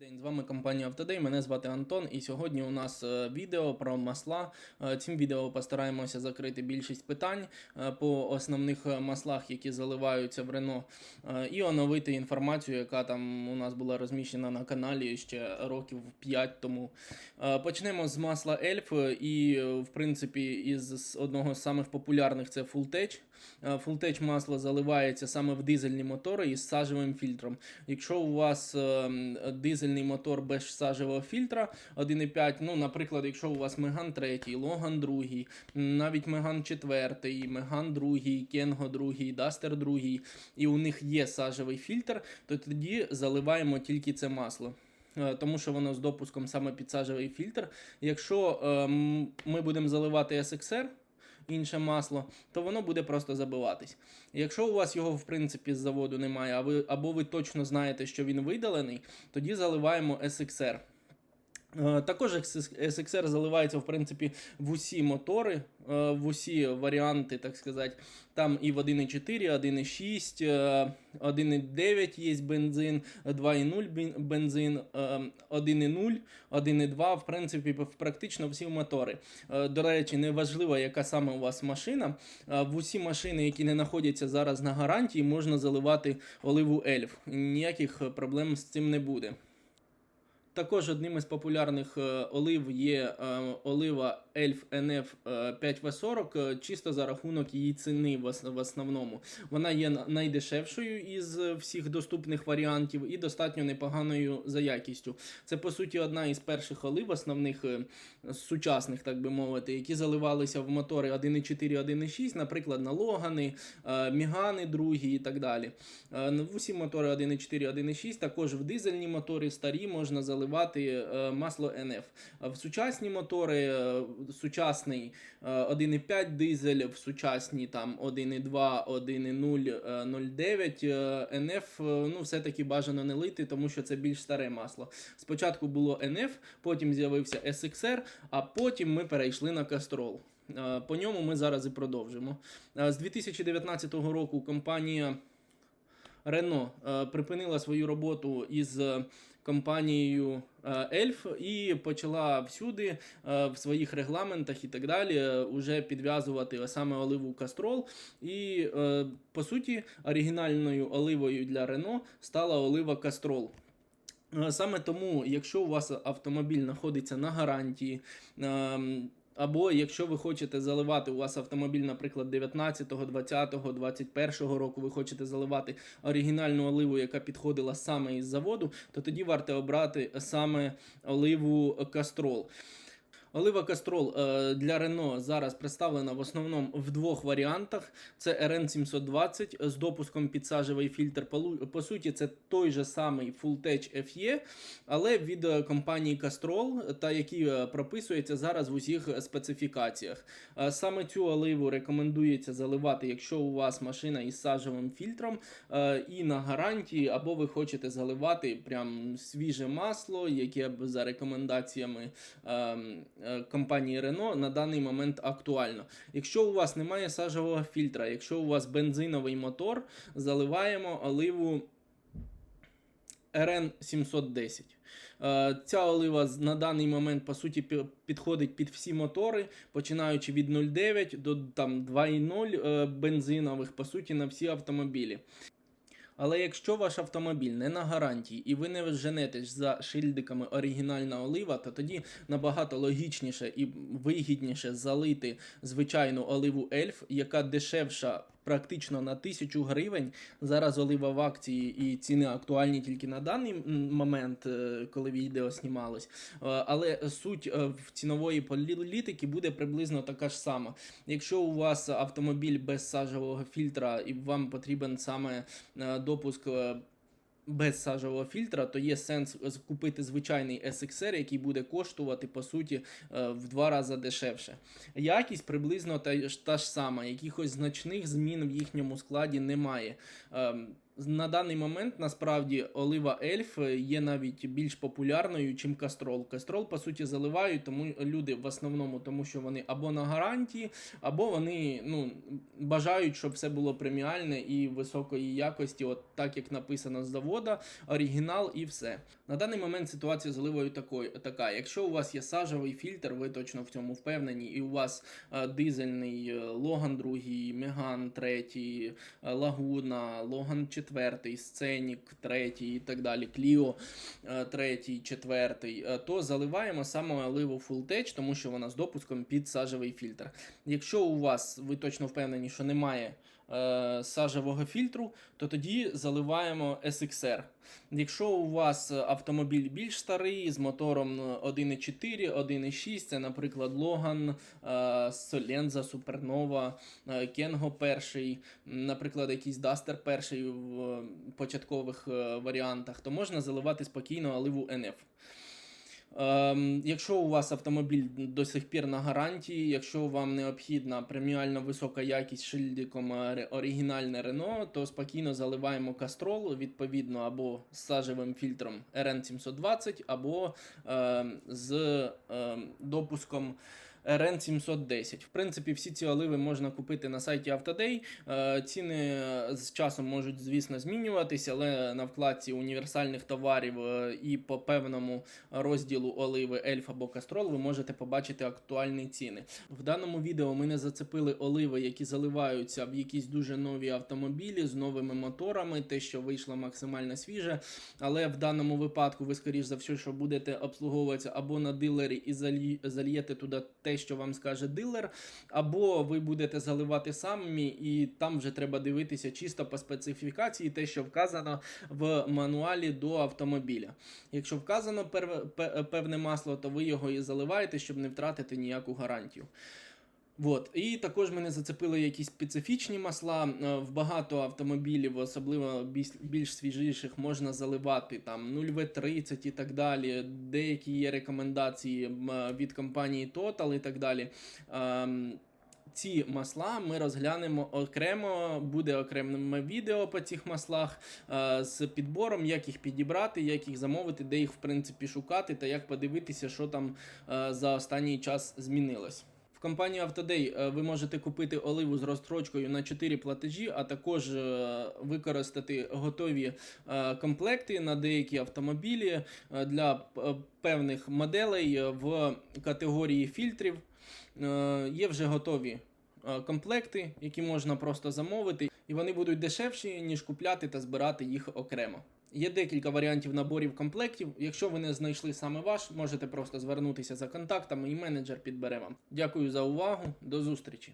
День з вами компанія Автодей. Мене звати Антон, і сьогодні у нас е, відео про масла. Е, Цим відео постараємося закрити більшість питань е, по основних маслах, які заливаються в Рено, і оновити інформацію, яка там у нас була розміщена на каналі ще років 5 тому. Почнемо з масла Ельф, і в принципі із одного з самих популярних це Fulltech. Fulltech масло заливається саме в дизельні мотори із сажевим фільтром. Якщо у вас е, м, дизельний мотор без сажевого фільтра 1,5, ну, наприклад, якщо у вас Меган 3, Логан 2, навіть Меган 4, Меган 2, Кенго 2, Дастер 2, і у них є сажевий фільтр, то тоді заливаємо тільки це масло. Е, Тому що воно з допуском саме під сажевий фільтр. Якщо ем, ми будемо заливати SXR, інше масло, то воно буде просто забиватись. Якщо у вас його в принципі з заводу немає, а ви, або ви точно знаєте, що він видалений, тоді заливаємо SXR. Е, Також SXR заливається в принципі в усі мотори, е, в усі варіанти, так сказати. Там і в 1.4, 1.6, е, 1.9 є бензин, 2.0 бен- бензин, е, 1.0, 1.2, в принципі, практично всі мотори. Е, До речі, не важливо, яка саме у вас машина. е, В усі машини, які не знаходяться зараз на гарантії, можна заливати оливу Ельф. Ніяких е, проблем з цим не буде. Також одним із популярних е, олив є е, олива Elf NF е, 5V40, е, чисто за рахунок її ціни в, основному. Вона є найдешевшою із е, всіх доступних варіантів і достатньо непоганою за якістю. Це по суті одна із перших олив, основних сучасних, так би мовити, які заливалися в мотори 1.4, 1.6, наприклад, на Логани, Мігани другі і так далі. Е, усі мотори 1.4, 1.6, також в дизельні мотори старі можна заливати е, масло НФ. В сучасні мотори, е, сучасний е, 1.5 дизель, в сучасні там 1.2, 1.0, е, 0.9 е, НФ, е, ну все-таки бажано не лити, тому що це більш старе масло. Спочатку було НФ, потім з'явився SXR, а потім ми перейшли на. Е, По ньому ми зараз і продовжимо. Е, З 2019 року компанія Рено е, припинила свою роботу із е, компанією е, Ельф і почала всюди в своїх регламентах і так далі уже підв'язувати саме оливу Кастрол. І по суті, оригінальною оливою для Рено стала олива Кастрол. Саме тому, якщо у вас автомобіль знаходиться на гарантії, ем, або якщо ви хочете заливати, у вас автомобіль, наприклад, 19, 20, 21 року, ви хочете заливати оригінальну оливу, яка підходила саме із заводу, то тоді варто обрати саме оливу Кастрол. Олива Кастрол е, для Рено зараз представлена в основному в двох варіантах: це RN720 з допуском під сажевий фільтр. По суті, це той же самий Fulltech FE, але від е, компанії Castrol, та який е, прописується зараз в усіх специфікаціях. Саме цю оливу рекомендується заливати, якщо у вас машина із сажевим фільтром і на гарантії, або ви хочете заливати прям свіже масло, яке б за рекомендаціями ем, компанії Renault на даний момент актуально. Якщо у вас немає сажевого фільтра, якщо у вас бензиновий мотор, заливаємо оливу RN 710. Е, Ця олива на даний момент по суті підходить під всі мотори, починаючи від 0,9 до там 2,0 е, бензинових, по суті, на всі автомобілі. Але якщо ваш автомобіль не на гарантії і ви не женетесь за шильдиками оригінальна олива, то тоді набагато логічніше і вигідніше залити звичайну оливу Ельф, яка дешевша практично на тисячу гривень. Зараз олива в акції і ціни актуальні тільки на даний момент, е, коли відео знімалось. Е, Але суть е, в цінової політики буде приблизно така ж сама. Якщо у вас автомобіль без сажевого фільтра і вам потрібен саме допуск. Без сажевого фільтра, то є сенс купити звичайний SXR, який буде коштувати по суті е, в два рази дешевше. Якість приблизно та, та ж сама, якихось значних змін в їхньому складі немає. На даний момент насправді олива ельф є навіть більш популярною, чим кастрол. Кастрол, по суті, заливають, тому люди в основному, тому що вони або на гарантії, або вони ну, бажають, щоб все було преміальне і високої якості, от так як написано з завода, оригінал і все. На даний момент ситуація з оливою такою, така. Якщо у вас є сажевий фільтр, ви точно в цьому впевнені, і у вас е, дизельний е, Логан 2, Меган 3, е, Лагуна, Логан 4, Сценік третій і так далі, Кліо 3, 4, то заливаємо саме оливу Full Tech, тому що вона з допуском під сажевий фільтр. Якщо у вас ви точно впевнені, що немає е, сажевого фільтру, то тоді заливаємо SXR. Якщо у вас автомобіль більш старий з мотором 1.4, 1.6, це, наприклад, Logan, е, Solenza, Supernova, е, Kengo перший, наприклад, якийсь Duster перший в е, початкових е, варіантах, то можна заливати спокійно оливу NF. Ем, якщо у вас автомобіль до сих пір на гарантії, якщо вам необхідна преміально висока якість шильдиком е, оригінальне Рено, то спокійно заливаємо кастрол відповідно або з сажевим фільтром RN720, або ем, з ем, допуском. RN710. В принципі, всі ці оливи можна купити на сайті Автодей. Е, Ціни з часом можуть, звісно, змінюватися, але на вкладці універсальних товарів е, і по певному розділу оливи Ельф або Кастрол ви можете побачити актуальні ціни. В даному відео ми не зацепили оливи, які заливаються в якісь дуже нові автомобілі з новими моторами, те, що вийшло максимально свіже. Але в даному випадку ви, скоріш за все, що будете обслуговуватися або на дилері і зальєте туди те, що вам скаже дилер, або ви будете заливати самі, і там вже треба дивитися чисто по специфікації, те, що вказано в мануалі до автомобіля. Якщо вказано певне масло, то ви його і заливаєте, щоб не втратити ніяку гарантію. Вот. І також мене зацепили якісь специфічні масла. Е, В багато автомобілів, особливо більш, свіжіших, можна заливати там 0В30 і так далі. Деякі є рекомендації від компанії Total і так далі. Ем, ці масла ми розглянемо окремо, буде окреме відео по цих маслах е, з підбором, як їх підібрати, як їх замовити, де їх в принципі шукати, та як подивитися, що там е, за останній час змінилось. В компанії Автодей е, ви можете купити оливу з розстрочкою на 4 платежі, а також е, використати готові е, комплекти на деякі автомобілі для певних моделей в категорії фільтрів. Є вже готові комплекти, які можна просто замовити, і вони будуть дешевші, ніж купляти та збирати їх окремо. Є декілька варіантів наборів комплектів. Якщо ви не знайшли саме ваш, можете просто звернутися за контактами і менеджер підбере вам. Дякую за увагу. До зустрічі!